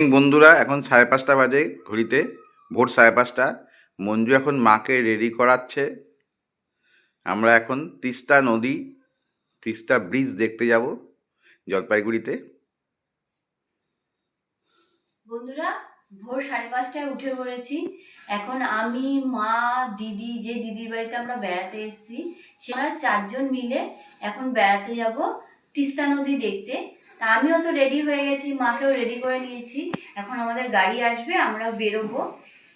বন্ধুরা, এখন সাড়ে পাঁচটা বাজে ঘড়িতে, ভোর সাড়ে পাঁচটা। মঞ্জু এখন মাকে রেডি করাচ্ছে। আমরা এখন তিস্তা নদী, তিস্তা ব্রিজ দেখতে যাব জলপাইগুড়িতে। বন্ধুরা, ভোর সাড়ে পাঁচটায় উঠে পড়েছি। এখন আমি, মা, দিদি, যে দিদির বাড়িতে আমরা বেড়াতে এসেছি সেরা চারজন মিলে এখন বেড়াতে যাব তিস্তা নদী দেখতে। তা আমিও তো রেডি হয়ে গেছি মাকেও রেডি করে নিয়েছি। এখন আমাদের গাড়ি আসবে আমরা বেরোবো।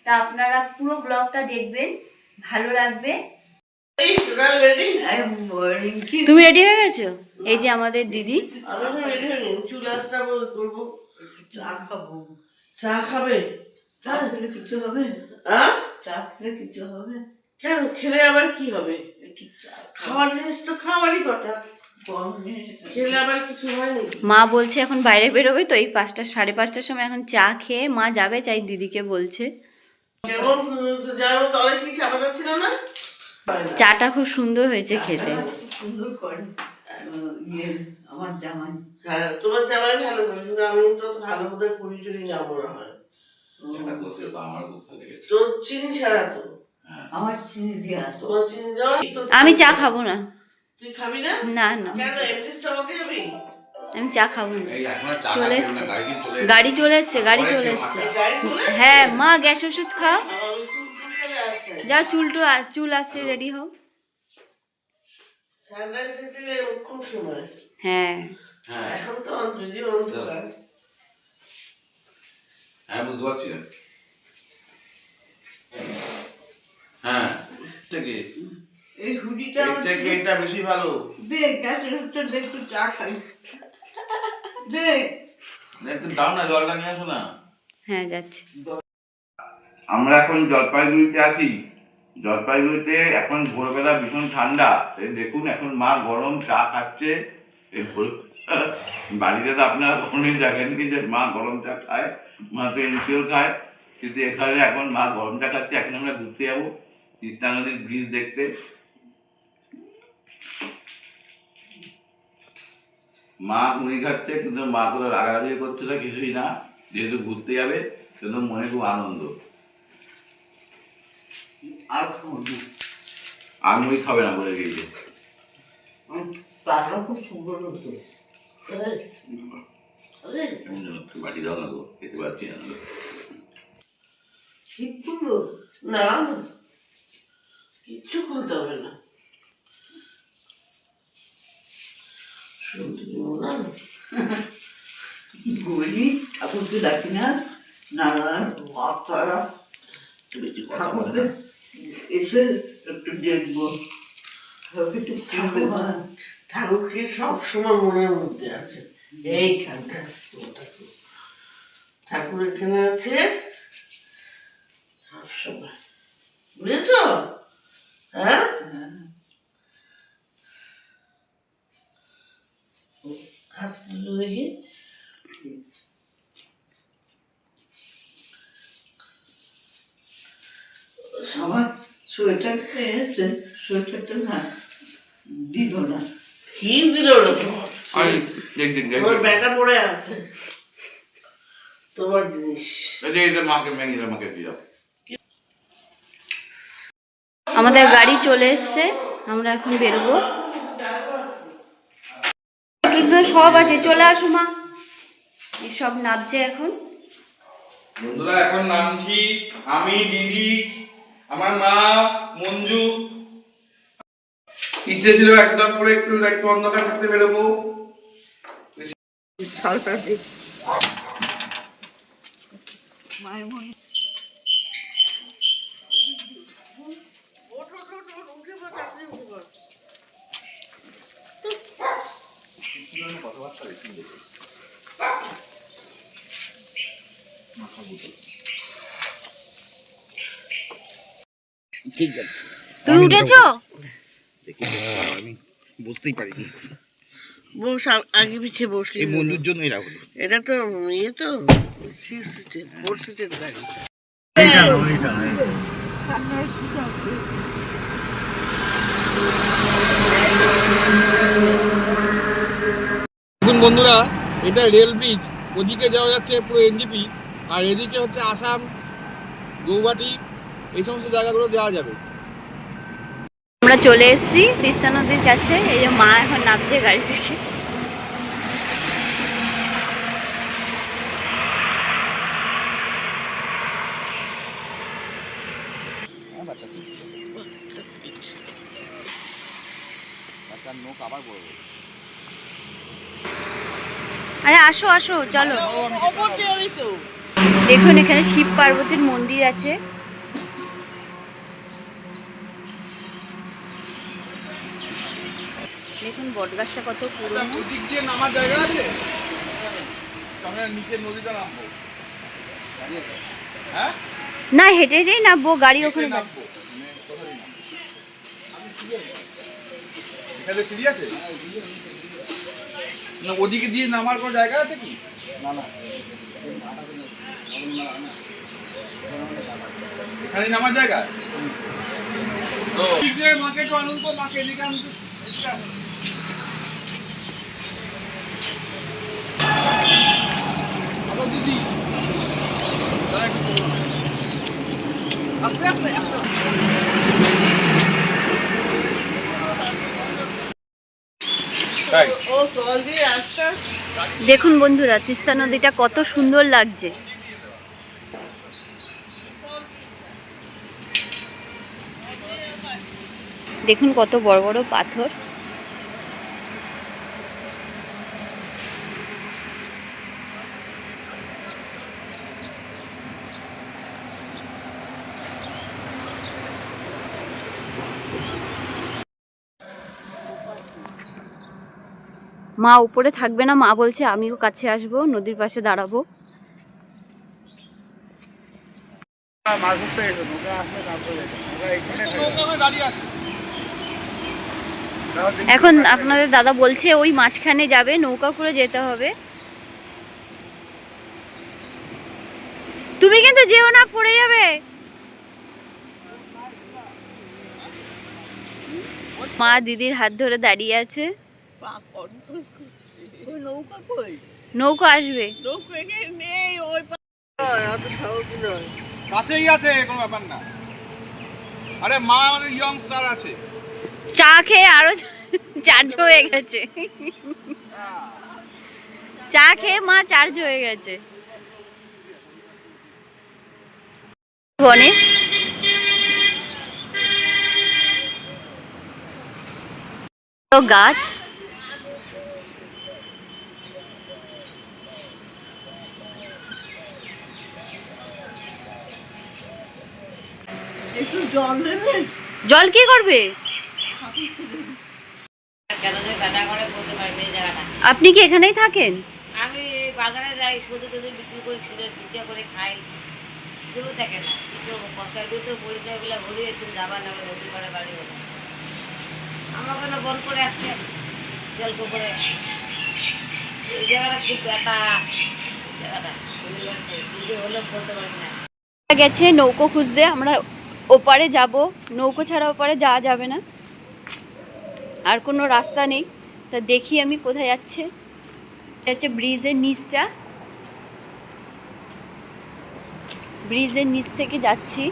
তা আপনারা পুরো ব্লগটা দেখবেন ভালো লাগবে। তুমি রেডি হয়ে গেছো? এই যে আমাদের দিদি। হয়ে চা খাব। চা খাবে? চা খেলে কিছু হবে? হ্যাঁ? চা খেলে কিছু হবে? কেন? খেলে আবার কি হবে? খাওয়ার জিনিস তো খাওয়ারই কথা। মা বলছে এখন বাইরে বেরোবে তো এই পাঁচটা সাড়ে পাঁচটার সময় এখন চা খেয়ে মা যাবে চাই দিদিকে বলছে। কেমন? যেমন তলে কি চাপাতা ছিল না? চাটা খুব সুন্দর হয়েছে খেতে। খুব সুন্দর করে। আহ, ইয়ে আমার জামাই। হ্যাঁ তোমার জামাই ভালো কিন্তু আমি তো ভালো বোধ হয় পুরি যাব না হয়। তো চিনি ছাড়া তো? আমার চিনি দেওয়া তোমার চিনি দেওয়া আমি চা খাব না। তুই খাবি না? না না। কেন এমনি স্টমাকে যাবি? আমি চা খাব না। চলে চলে এসছে। গাড়ি চলে এসছে গাড়ি চলে এসছে। হ্যাঁ মা গ্যাস ওষুধ খাও। আমি চুল চুল চলে আসছে যা রেডি হও। হ্যাঁ। এখন তো যদি অন্ধকার। হ্যাঁ বুঝতে পারছি। হ্যাঁ এই হুডিটা আমার থেকে এটা বেশি ভালো? দে গ্যাসের দে একটু চা খাই। দে। একটু দাও না জলটা নিয়ে আসো না। হ্যাঁ যাচ্ছে। আমরা এখন জলপাইগুড়িতে আছি। জলপাইগুড়িতে এখন ভোরবেলা ভীষণ ঠান্ডা। দেখুন এখন মা গরম চা খাচ্ছে। এই ভোর বাড়িতে তো আপনারা কোনোদিন দেখেননি যে মা গরম চা খায় মা তো এনসিও খায়। কিন্তু এখানে এখন মা গরম চা খাচ্ছে এখন আমরা ঘুরতে যাব। তিস্তা নদীর ব্রিজ দেখতে। মা মুড়ি খাচ্ছে কিন্তু মা কোনো রাগারাগি করছে না কিছুই না। যেহেতু ঘুরতে যাবে সেজন্য মনে খুব আনন্দ। আর খাব না। খাবে না বলে গিয়েছে আমার খুব সুন্দর হতো। আরে, একটু বাটি দাও না গো খেতে পারছি না। ঠিক করল? না না। কিচ্ছু খুলতে হবে না। বলি ঠাকুরকে ডাকি না কথা বলে ঠাকুরকে এসে একটু দেখব। একটু ঠাকুর ঠাকুরকে সবসময় মনের মধ্যে আছে। এইখানটা আছে তোমার ঠাকুর। ঠাকুর এখানে আছে। সবসময়। বুঝেছ? হ্যাঁ। হাত তুলে দেখি। আমার সোয়েটারটা এসে সোয়েটারটা না দিল না। কি দিল তোমার। ব্যাটা পড়ে আছে। তোমার জিনিস। এটা মাকে মাকে দিয়ে আমাদের গাড়ি চলে এসছে আমরা এখন বেরোবো। তো সব আছে চলে আসো মা। এসব নাচছে এখন। বন্ধুরা এখন নামছি আমি দিদি আমার মা মঞ্জু। ইচ্ছে ছিল একদম করে একটু একটু অন্ধকার থাকতে বেরোবো। মায়ের মনে তুমি উঠেছো বুঝতেই পারিনি বস আগে পিছিয়ে বসলি এই বন্ধুর জন্য এরা হলো এটা তো ইয়ে তো সিটের ফোর সিটের গাড়ি বন্ধুরা, এটা রেল ব্রিজ। ওদিকে যাওয়া যাচ্ছে পুরো এনজিপি, আর এদিকে হচ্ছে আসাম, গৌহাটি, এই সমস্ত জায়গাগুলো যাওয়া যাবে। আমরা চলে এসেছি তিস্তা নদীর কাছে, এই যে মা এখন নামছে গাড়ি থেকে আরে আসো আসো চলো। দেখুন এখানে শিব পার্বতীর মন্দির আছে। দেখুন কত পুরনো। জায়গা আছে? নিচে নদীতে নামবো। হ্যাঁ? না হেঁটে হেঁটেই নামবো গাড়ি ওখানে আছে? না ওদিকে দিয়ে নামার কোনো জায়গা আছে কি? না না। এখানে নামার জায়গা? তো মাকে আনুন তো মাকে এদিকে আনুন তো। আবার দিদি। আস্তে আস্তে আস্তে তাই ও তল দিয়ে রাস্তা দেখুন বন্ধুরা তিস্তা নদীটা কত সুন্দর লাগছে। দেখুন কত বড় বড় পাথর। মা উপরে থাকবে না, মা বলছে, আমিও কাছে আসব, নদীর পাশে দাঁড়াবো। এখন আপনাদের দাদা বলছে, ওই মাঝখানে যাবে, নৌকা করে যেতে হবে। তুমি কিন্তু যেও না, পড়ে যাবে। মা দিদির হাত ধরে দাঁড়িয়ে আছে। পা কনফিউজ করছে। ওই নৌকা কই? নৌকা আসবে। নৌকা এখানে নেই ওই কাছেই আছে কোনো ব্যাপার না। আরে মা আমাদের ইয়ং স্টার আছে। চা খেয়ে আরও চার্জ হয়ে গেছে। চা খেয়ে মা চার্জ হয়ে গেছে। গণেশ গাছ। জল দেবে? জল কি করবে? আপনি কি এখানেই থাকেন? আমি বাজারে যাই সবজি টদি বিক্রি করি ছিল বিক্রি করে খাই। কেউ থাকে না। একটু কষ্ট তো পরিচয়গুলো ঘুরিয়ে একটু যাবার লাগে নদী পাড়ে বাড়ি হলো। আমার কোনো বল করে আসছে শিয়ালক করে। এই জায়গাটা খুব ব্যথা জায়গাটা। হলেও বলতে পারি না। গেছে নৌকো খুঁজতে আমরা ওপারে যাব, নৌকো ছাড়া ওপারে যাওয়া যাবে না। আর কোনো রাস্তা নেই। তা দেখি আমি কোথায় যাচ্ছে। হচ্ছে ব্রিজের নিচটা। ব্রিজের নিচ থেকে যাচ্ছি।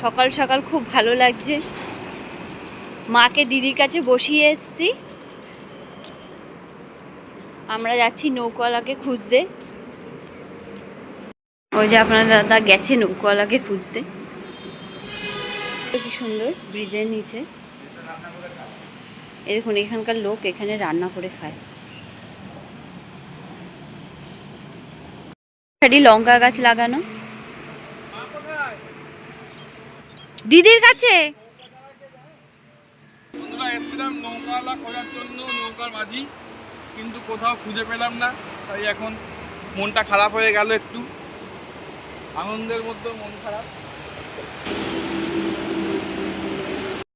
সকাল সকাল খুব ভালো লাগছে। মাকে দিদির কাছে বসিয়ে এসছি। আমরা যাচ্ছি নৌকাওয়ালাকে খুঁজতে। ওই যে আপনার দাদা গেছে নৌকাওয়ালাকে খুঁজতে। কি সুন্দর ব্রিজের নিচে। দেখুন, এখানকার লোক এখানে রান্না করে খায়। লঙ্কা গাছ লাগানো। দিদির কাছে? কিন্তু কোথাও খুঁজে পেলাম না, তাই এখন মনটা খারাপ হয়ে গেল একটু। আনন্দের মধ্যে মন খারাপ।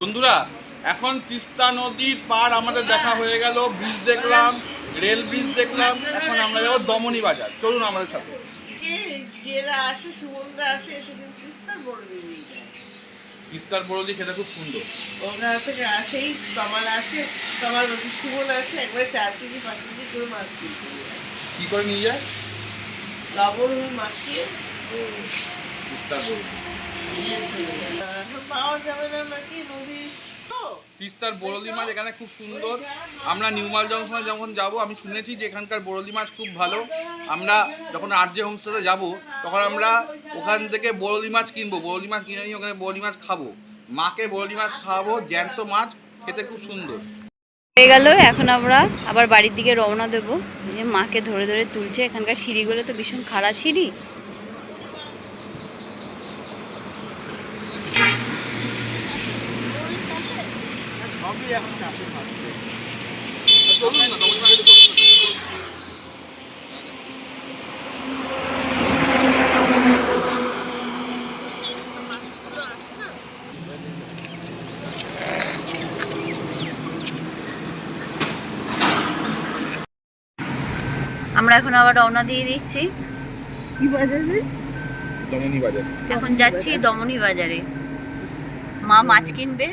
বন্ধুরা এখন তিস্তা নদীর পার আমাদের দেখা হয়ে গেল ব্রিজ দেখলাম রেল ব্রিজ দেখলাম এখন আমরা যাব দমনি বাজার। চলুন আমাদের সাথে। তিস্তার বরলি খেতে খুব সুন্দর। ওখান থেকে আসেই কমাল আসে কমাল বলছে সুমন আসে একবার চার কেজি পাঁচ কেজি করে মাছ। কি করে নিয়ে যায়? লবণ হয়ে মাখিয়ে তিস্তার বরলি মাছ এখানে খুব সুন্দর। আমরা নিউমাল জংশনে যখন যাব, আমি শুনেছি যে এখানকার বরলি মাছ খুব ভালো। আমরা যখন আরজে হোমস্টেতে যাব, তখন আমরা ওখান থেকে বরলি মাছ কিনবো। বরলি মাছ কিনে নিয়ে ওখানে বরলি মাছ খাব। মাকে বরলি মাছ খাওয়াবো, জ্যান্ত মাছ, খেতে খুব সুন্দর। হয়ে গেল, এখন আমরা আবার বাড়ির দিকে রওনা দেবো। মাকে ধরে ধরে তুলছে, এখানকার সিঁড়িগুলো তো ভীষণ খাড়া সিঁড়ি। চলুন না। আমরা এখন আবার রওনা দিয়ে দিচ্ছি। কি বাজারে দমনি বাজার। এখন যাচ্ছি দমনী বাজারে। মা মাছ কিনবে।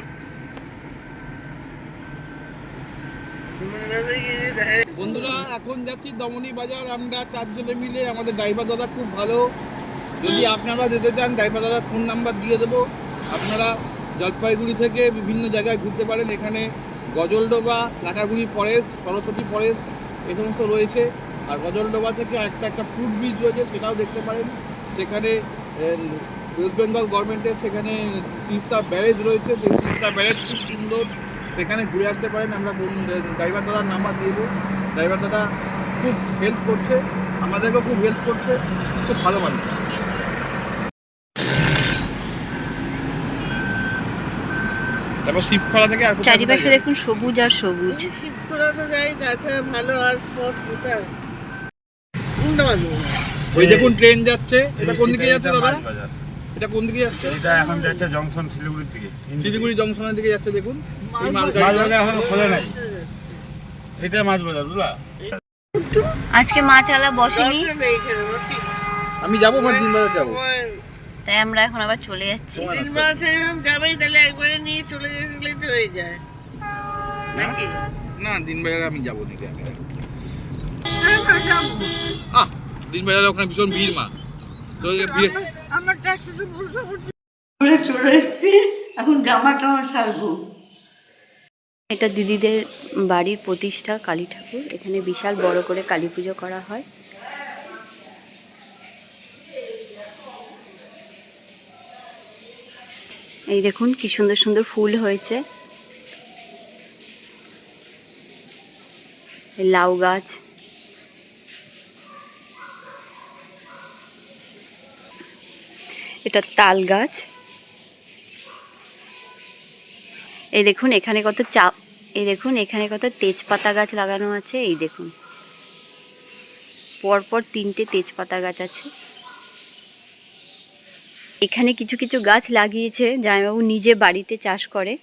বন্ধুরা, এখন যাচ্ছি দমনি বাজার। আমরা চারজনে মিলে আমাদের ড্রাইভার দাদা খুব ভালো। যদি আপনারা যেতে চান ড্রাইভার দাদার ফোন নাম্বার দিয়ে দেবো। আপনারা জলপাইগুড়ি থেকে বিভিন্ন জায়গায় ঘুরতে পারেন। এখানে গজলডোবা লাটাগুড়ি ফরেস্ট সরস্বতী ফরেস্ট এ সমস্ত রয়েছে। আর গজলডোবা থেকে একটা একটা ফুড ব্রিজ রয়েছে, সেটাও দেখতে পারেন। সেখানে ওয়েস্ট বেঙ্গল গভর্নমেন্টের সেখানে তিস্তা ব্যারেজ রয়েছে। সেই তিস্তা ব্যারেজ খুব সুন্দর। সেখানে ঘুরে আসতে পারেন আমরা ড্রাইভার দাদার নাম্বার দিয়ে দেবো। ড্রাইভার দাদা খুব হেল্প করছে আমাদেরকেও খুব হেল্প করছে খুব ভালো মানুষ। তারপর শিবখলা থেকে আর চারিপাশে দেখুন সবুজ আর সবুজ। তো যাই তাছাড়া ভালো আর স্পট কোথায়? ওই দেখুন ট্রেন যাচ্ছে। এটা কোন দিকে যাচ্ছে দাদা? এটা কোন দিকে যাচ্ছে? এটা এখন যাচ্ছে জংশন শিলিগুড়ির দিকে শিলিগুড়ি জংশনের দিকে যাচ্ছে দেখুন এই মাছ এখন খোলে নাই। এটা মাছ বাজার বুঝলা? আজকে মাছ আলা বসেনি? আমি যাব আমার দিন বাজার যাব। তাই আমরা এখন আবার চলে যাচ্ছি। তিন মাস এরকম যাবেই তাহলে একবারে নিয়ে চলে গেলে তো হয়ে যায়। নাকি? না দিন বাজারে আমি যাব নাকি আমি আহ দিন বাজারে ওখানে ভীষণ ভিড় মা। তো আমার ট্যাক্সি বলতে চলে এসছি এখন জামা টামা সারবো। এটা দিদিদের বাড়ির প্রতিষ্ঠা কালী ঠাকুর। এখানে বিশাল বড় করে কালী পুজো করা হয়। এই দেখুন কি সুন্দর সুন্দর ফুল হয়েছে। লাউ গাছ। এটা তাল গাছ। এই দেখুন, এখানে কত চা, এই দেখুন, এখানে কত তেজপাতা গাছ লাগানো আছে, এই দেখুন। পরপর তিনটে তেজপাতা গাছ আছে। এখানে কিছু কিছু গাছ লাগিয়েছে, জামাইবাবু নিজে বাড়িতে চাষ করে।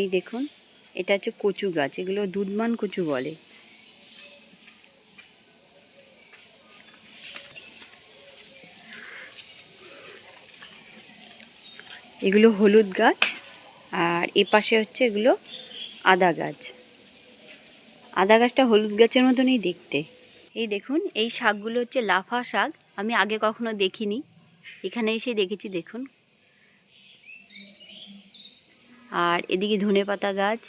এই দেখুন, এটা হচ্ছে কচু গাছ, এগুলো দুধমান কচু বলে। এগুলো হলুদ গাছ, আর এ পাশে হচ্ছে এগুলো আদা গাছ। আদা গাছটা হলুদ গাছের মতনই দেখতে। এই দেখুন, এই শাকগুলো হচ্ছে লাফা শাক, আমি আগে কখনো দেখিনি। এখানে এসে দেখেছি, দেখুন। আর এদিকে ধনে পাতা গাছ,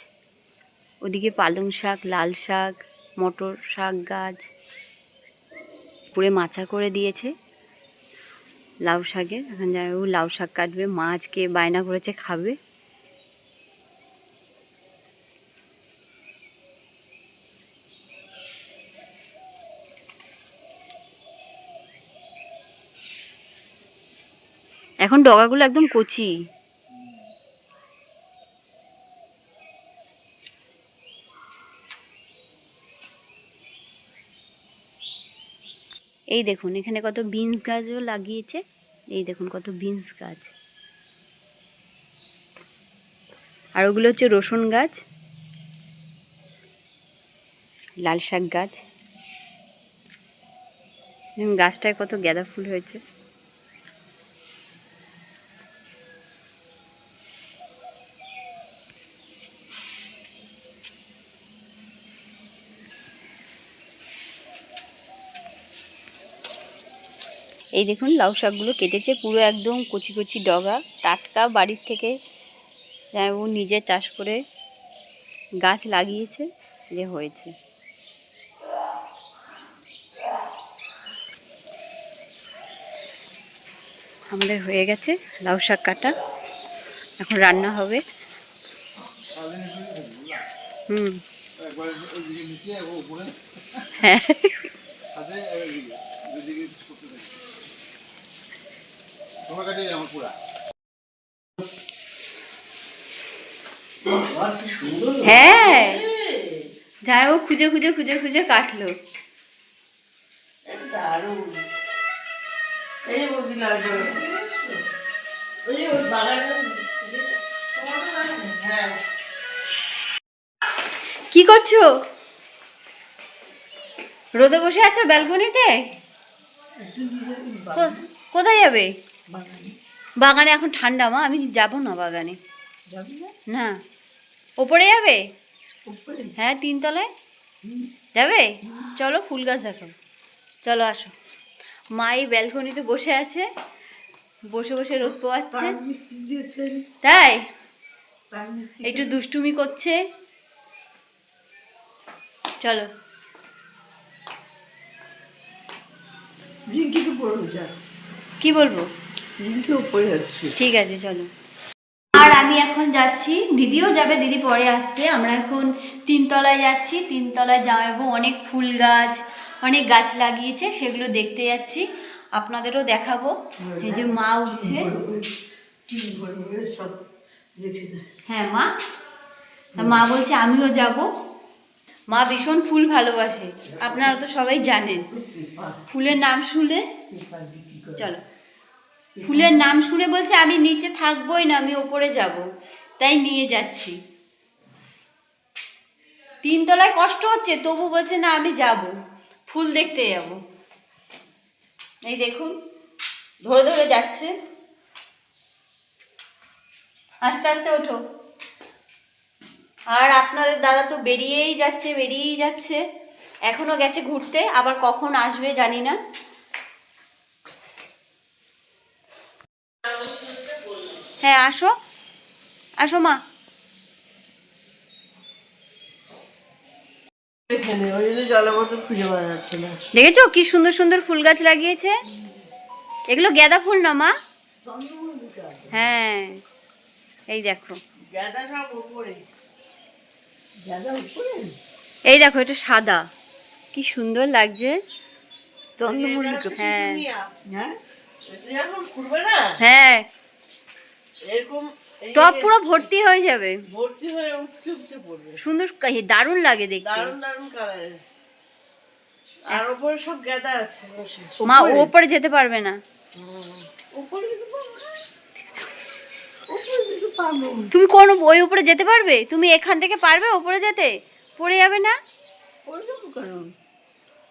ওদিকে পালং শাক, লাল শাক, মটর শাক গাছ পুরে মাচা করে দিয়েছে। লাউ শাকের। এখন যাই জামাইবাবু লাউ শাক কাটবে। মা আজকে বায়না করেছে, খাবে। এখন ডগাগুলো একদম কচি। এই দেখুন, এখানে কত বিনস গাছও লাগিয়েছে। এই দেখুন কত বিনস গাছ। আর ওগুলো হচ্ছে রসুন গাছ, লাল শাক গাছ। গাছটায় কত গাঁদা ফুল হয়েছে। এই দেখুন, লাউ শাকগুলো কেটেছে, পুরো একদম কচি কচি ডগা। টাটকা বাড়ির থেকে ও নিজে চাষ করে গাছ লাগিয়েছে যে হয়েছে। আমাদের হয়ে গেছে লাউ শাক কাটা। এখন রান্না হবে। হুম। হ্যাঁ। তোমার কাছে আমার পুরা। হ্যাঁ। যাই হোক খুঁজে খুঁজে খুঁজে খুঁজে কাটলো? হ্যাঁ। কি করছ? রোদে বসে আছো ব্যালকনিতে? কো- কোথায় যাবে? বাগানে? এখন ঠান্ডা মা আমি যাব না বাগানে। না? ওপরে যাবে? হ্যাঁ তিনতলায়? যাবে? চলো ফুল গাছ দেখো চলো আসো। মা এই ব্যালকনিতে বসে আছে। বসে বসে রোদ পোয়াচ্ছে তাই? একটু দুষ্টুমি করছে। চলো। কি বলব? ঠিক আছে চলো। আর আমি এখন যাচ্ছি। দিদিও যাবে দিদি পরে আসছে। আমরা এখন তিনতলায় যাচ্ছি। তিনতলায় যাব অনেক ফুল গাছ অনেক গাছ লাগিয়েছে সেগুলো দেখতে যাচ্ছি। আপনাদেরও দেখাবো। এই যে মা উঠছে। হ্যাঁ মা। মা বলছে আমিও যাব। মা ভীষণ ফুল ভালোবাসে। আপনারা তো সবাই জানেন। ফুলের নাম শুনে চলো। ফুলের নাম শুনে বলছে, আমি নিচে থাকবোই না, আমি ওপরে যাব। তাই নিয়ে যাচ্ছি। তিনতলায় কষ্ট হচ্ছে, তবু বলছে, না, আমি যাব, ফুল দেখতে যাব। এই দেখুন, ধরে ধরে যাচ্ছে। আস্তে আস্তে ওঠো। আর আপনাদের দাদা তো বেরিয়েই যাচ্ছে বেরিয়েই যাচ্ছে। এখনও গেছে ঘুরতে, আবার কখন আসবে জানি না। হ্যাঁ আসো। আসো মা। দেখেছ কি সুন্দর সুন্দর ফুল গাছ লাগিয়েছে? এগুলো গাঁদা ফুল না মা? হ্যাঁ এই দেখো। গাঁদা সব উপরে। যারা উপরে? এই দেখো এটা সাদা। কি সুন্দর লাগছে। চন্দ্রমল্লিকা। হ্যাঁ। হ্যাঁ এটা যখন খুলবে না হ্যাঁ এরকম টপ পুরো ভর্তি হয়ে যাবে। ভর্তি হয়ে উঠছে উঠছে পড়বে। সুন্দর দারুণ লাগে দেখতে। দারুণ দারুণ কালারের আর ওপরে সব গাঁদা আছে মা ও ওপরে যেতে পারবে না। উপরে যেতে পারব না। উপরে তুমি কোন ওই উপরে যেতে পারবে? তুমি এখান থেকে পারবে ওপরে যেতে? পড়ে যাবে না?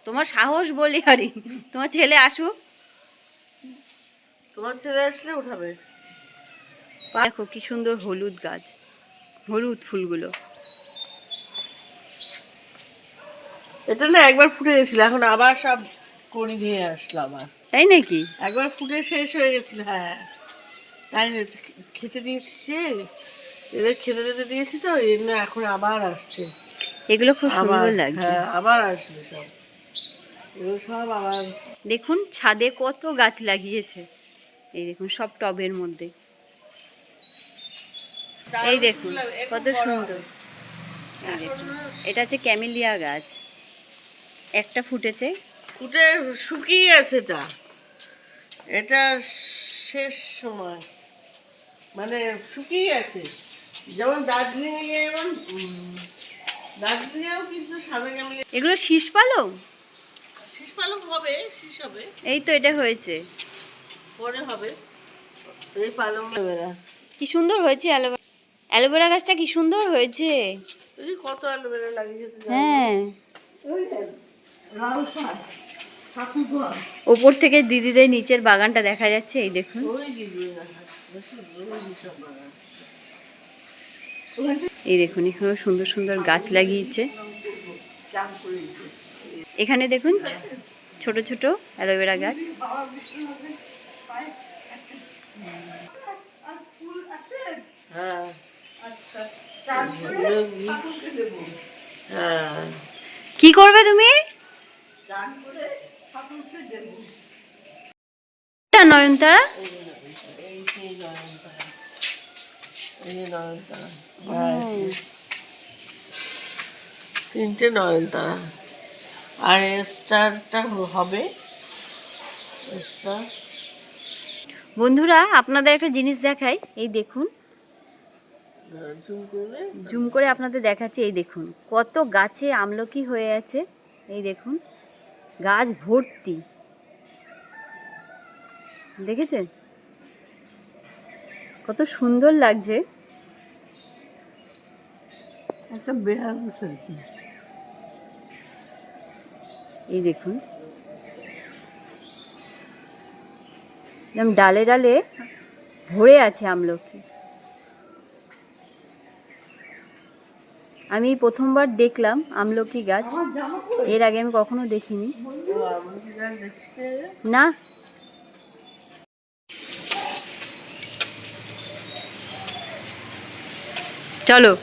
তোমার সাহস বলি আরে তোমার ছেলে আসুক। তোমার ছেলে আসলে উঠাবে। দেখো কি সুন্দর হলুদ গাছ হলুদ ফুলগুলো। এটা না একবার ফুটে গেছিল এখন আবার সব কড়ি দিয়ে আসলো আবার তাই নাকি? একবার ফুটে শেষ হয়ে গেছিল হ্যাঁ। তাই না খেতে দিয়েছি এদের খেতে দিতে দিয়েছি তো জন্য এখন আবার আসছে। এগুলো খুব সুন্দর লাগছে। হ্যাঁ আবার আসবে সব। এগুলো সব আবার দেখুন ছাদে কত গাছ লাগিয়েছে। এই দেখুন সব টবের মধ্যে। এই দেখুন কত সুন্দর। এই দেখুন এটা হচ্ছে ক্যামেলিয়া গাছ। একটা ফুটেছে। ফুটে শুকিয়ে গেছে এটা। এটা শেষ সময়। মানে শুকিয়ে গেছে যেমন দার্জিলিং যেমন দার্জিলিংয়েও কিন্তু সাদা এগুলো শীষ পালং? শীষ পালং হবে শীষ হবে। এই তো এটা হয়েছে। পরে হবে। এই পালং কি সুন্দর হয়েছে অ্যালোভেরা। অ্যালোভেরা গাছটা কি সুন্দর হয়েছে? কত অ্যালোভেরা লাগিয়েছে হ্যাঁ। ওপর থেকে দিদিদের নিচের বাগানটা দেখা যাচ্ছে এই দেখুন। এই দেখুন এখানে সুন্দর সুন্দর গাছ লাগিয়েছে। এখানে দেখুন ছোট ছোট অ্যালোভেরা গাছ। হ্যাঁ আচ্ছা তারপরে ঠাকুরকে দেবো হ্যাঁ কি করবে তুমি? নয়নতারা? তিনটে নয়নতারা। আর স্টারটা হবে? স্টার? বন্ধুরা আপনাদের একটা জিনিস দেখাই। এই দেখুন জুম করে আপনাদের দেখাচ্ছি এই দেখুন কত গাছে আমলকি হয়ে আছে এই দেখুন গাছ ভর্তি। দেখেছেন? কত সুন্দর লাগছে। একটা বেড়াল এই দেখুন ডালে ডালে ভরে আছে আমলকি। আমি প্রথমবার দেখলাম আমলকি গাছ। এর আগে আমি কখনো দেখিনি। না। চলো।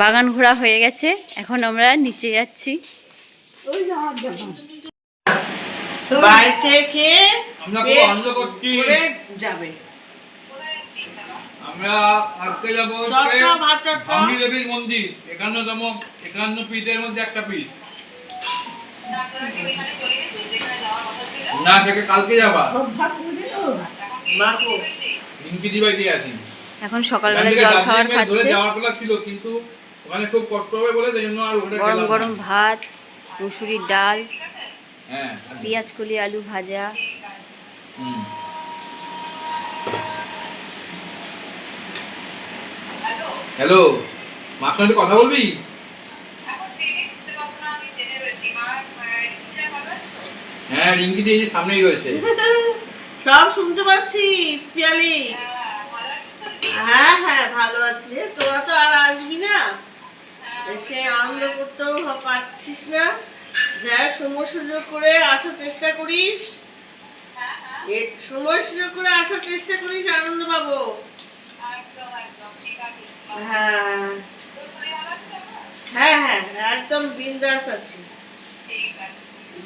বাগান ঘোরা হয়ে গেছে। এখন আমরা নিচে যাচ্ছি। বাড়ি থেকে যাবে। আমরা আজকে যাব দেবীর মন্দির। একান্নতম একান্ন পিঠের মধ্যে একটা পিঠ। না থেকে কালকে যাবা। আছি এখন সকালবেলা জল খাবার খাচ্ছে। যাওয়ার কথা ছিল কিন্তু ওখানে খুব কষ্ট হবে বলে জন্য আর ওখানে গরম গরম ভাত মুসুরির ডাল হ্যাঁ পেঁয়াজ কলি আলু ভাজা। হ্যালো মা একটু কথা বলবি? হ্যাঁ রিঙ্কি দিয়ে যে সামনেই রয়েছে। সব শুনতে পাচ্ছি, পিয়ালি। হ্যাঁ হ্যাঁ ভালো আছি। তোরা তো আর আসবি না। সে আনন্দ করতেও পারছিস না। যাই সময় সুযোগ করে আসার চেষ্টা করিস। সময় সুযোগ করে আসার চেষ্টা করিস আনন্দ পাবো হ্যাঁ। হ্যাঁ হ্যাঁ একদম বিন্দাস আছি।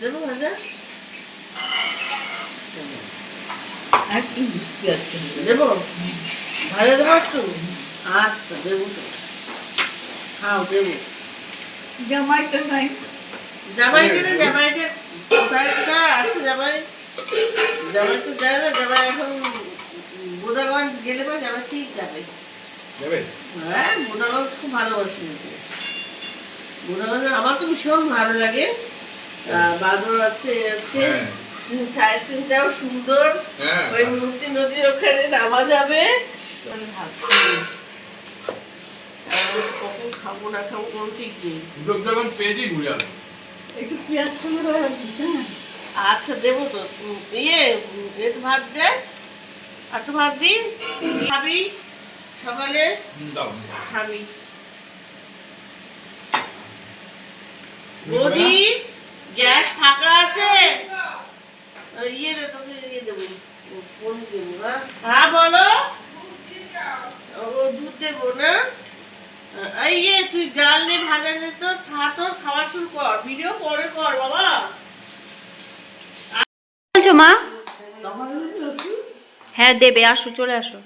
দেবো ভাজা আর কি বৃষ্টি আছে দেবো? ভাজা দেবো একটু? আচ্ছা দেবো তো। খাও দেবো। জামাইটা নাই। জামাইকে না কোথায় কোথায়? আছে জামাই? জামাই তো যায় না জামাই এখন বোদাগঞ্জ গেলে পরে জামাই ঠিক যাবে। যাবে? হ্যাঁ বোদাগঞ্জ খুব ভালোবাসি বোদাগঞ্জ আমার তো ভীষণ ভালো লাগে। বাদর আছে আছে। হ্যাঁ। সাইড সিনটাও সুন্দর। হ্যাঁ। ওই মূর্তি নদীর ওখানে নামা যাবে। আর কখন খাব না খাব কোনো ঠিক নেই। যখন পেয়েছি ঘুরে আসব একটু পেঁয়াজ রাখিস হ্যাঁ আচ্ছা দেবো তো। ইয়ে একটু ভাত দে একটু ভাত দি খাবি সকালে খাবি। বৌদি গ্যাস ফাঁকা আছে? ইয়ে রে তোকে ইয়ে দেবো। ফোন দেবো হ্যাঁ বলো। ও দুধ দেবো না? ইয়ে তুই ডাল নে ভাজা নে তো খা তো খাওয়া শুরু কর। ভিডিও পরে কর বাবা। বলছো মা। হ্যাঁ দেবে আসো চলে আসো।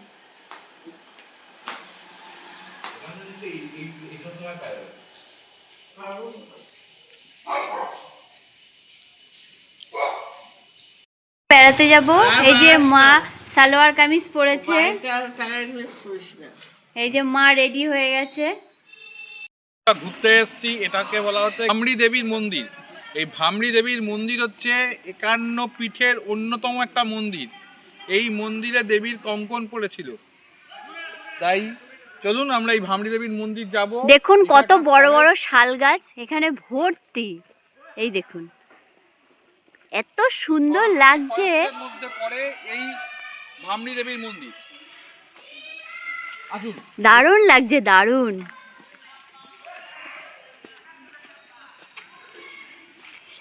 বেড়াতে যাব। এই যে মা সালোয়ার কামিজ পরেছে। এই যে মা রেডি হয়ে গেছে। ঘুরতে এসেছি এটাকে বলা হচ্ছে ভামরি দেবীর মন্দির। এই ভামরি দেবীর মন্দির হচ্ছে একান্ন পীঠের অন্যতম একটা মন্দির। এই মন্দিরে দেবীর কঙ্কন পড়েছিল। তাই চলুন আমরা এই ভামরি দেবীর মন্দির যাব। দেখুন কত বড় বড় শাল গাছ এখানে ভর্তি। এই দেখুন। এত সুন্দর লাগছে। পড়ে এই ভামরি দেবীর মন্দির। দারুণ লাগছে দারুণ।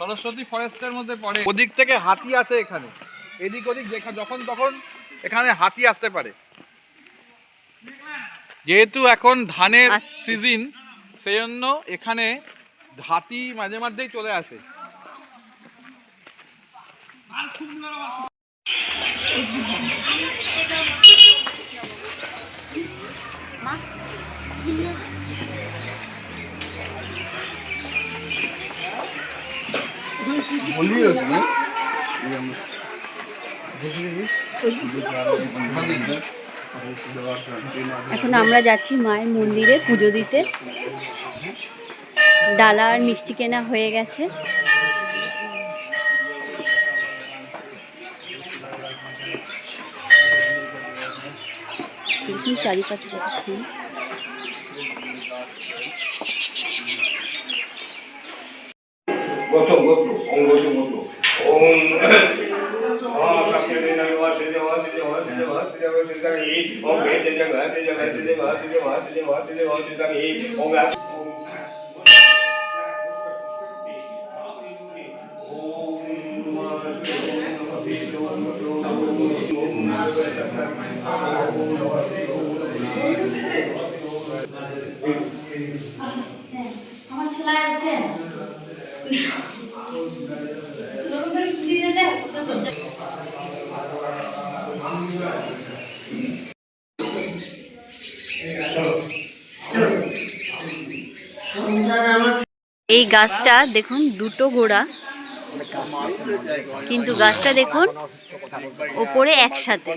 সরস্বতী ফরেস্টের মধ্যে পড়ে। ওদিক থেকে হাতি আসে এখানে। এদিক ওদিক দেখা যখন তখন এখানে হাতি আসতে পারে। যেহেতু এখন ধানের সিজন সেই জন্য এখানে হাতি মাঝে মাঝেই চলে আসে। এখন আমরা যাচ্ছি মায়ের মন্দিরে পুজো দিতে। ডালা আর মিষ্টি কেনা হয়ে গেছে। দেখুন চারিপাশে 보지 못도. 온. 아, 삼천대장이 와세요, 와세요, 와세요, 와세요, 세상이. 온 대장이 와세요, 와세요, 와세요, 와세요, 세상이. 온. কি দেখুন দুটো আবার কিন্তু গাছটা দেখুন ওপরে একসাথে।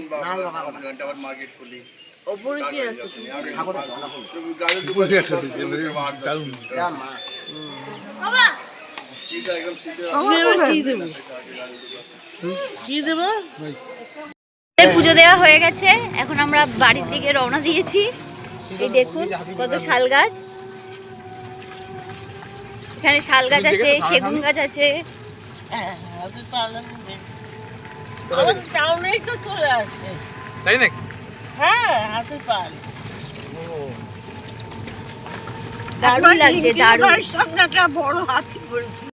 পুজো দেওয়া হয়ে গেছে। এখন আমরা বাড়ির দিকে রওনা দিয়েছি। এই দেখুন কত শাল গাছ। এখানে শাল গাছ আছে সেগুন গাছ আছে। টাউনেই তো চলে আসে। তাই নাকি? হ্যাঁ হাতে পাল। দারুণ লাগছে দারুণ। সঙ্গে একটা বড় হাতি পড়েছিল।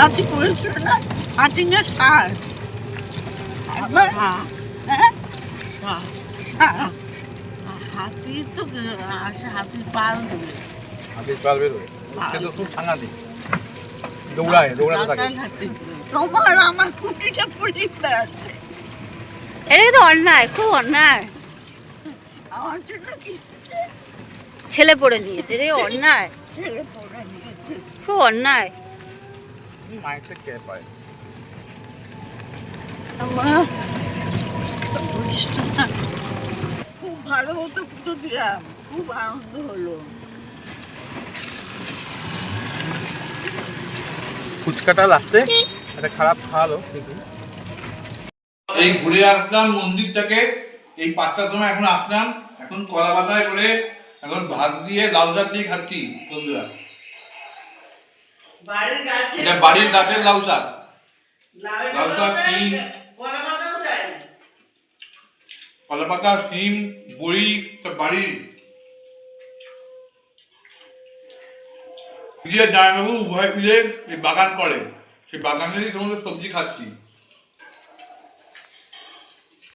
হাতি পড়েছিল না হাতি না ষাঁড়। একবার হ্যাঁ? তো আসে হাতির পাল দেবে হাতির পাল। সে তো খুব সাংঘাতিক। দৌড়ায় দৌড়াতে থাকে। তোমার আমার কুটিটা পড়ে বেড়াচ্ছে। এটা কিন্তু অন্যায় খুব অন্যায়। আমার জন্য কি ছেলে পড়ে নিয়েছে রে অন্যায়। ছেলে পড়ে নিয়েছে। খুব অন্যায়। মাইকটা কে পায়। আমার খুব ভালো হতো পুজো দিলাম খুব আনন্দ হলো। ফুচকাটা লাস্টে। একটা খারাপ খাওয়ালো ঠিকই এই ঘুরে আসলাম মন্দির থেকে এই পাঁচটার সময় এখন আসলাম। এখন কলা পাতায় করে এখন ভাত দিয়ে লাউ শাক দিয়ে খাচ্ছি বন্ধুরা। বাড়ির এটা বাড়ির গাছের লাউ শাক। লাউ শাক, শিম। কলা পাতা শিম বড়ি সব বাড়ির দিদির জামাইবাবু উভয় মিলে এই বাগান করে সেই বাগানেরই সমস্ত সবজি খাচ্ছি।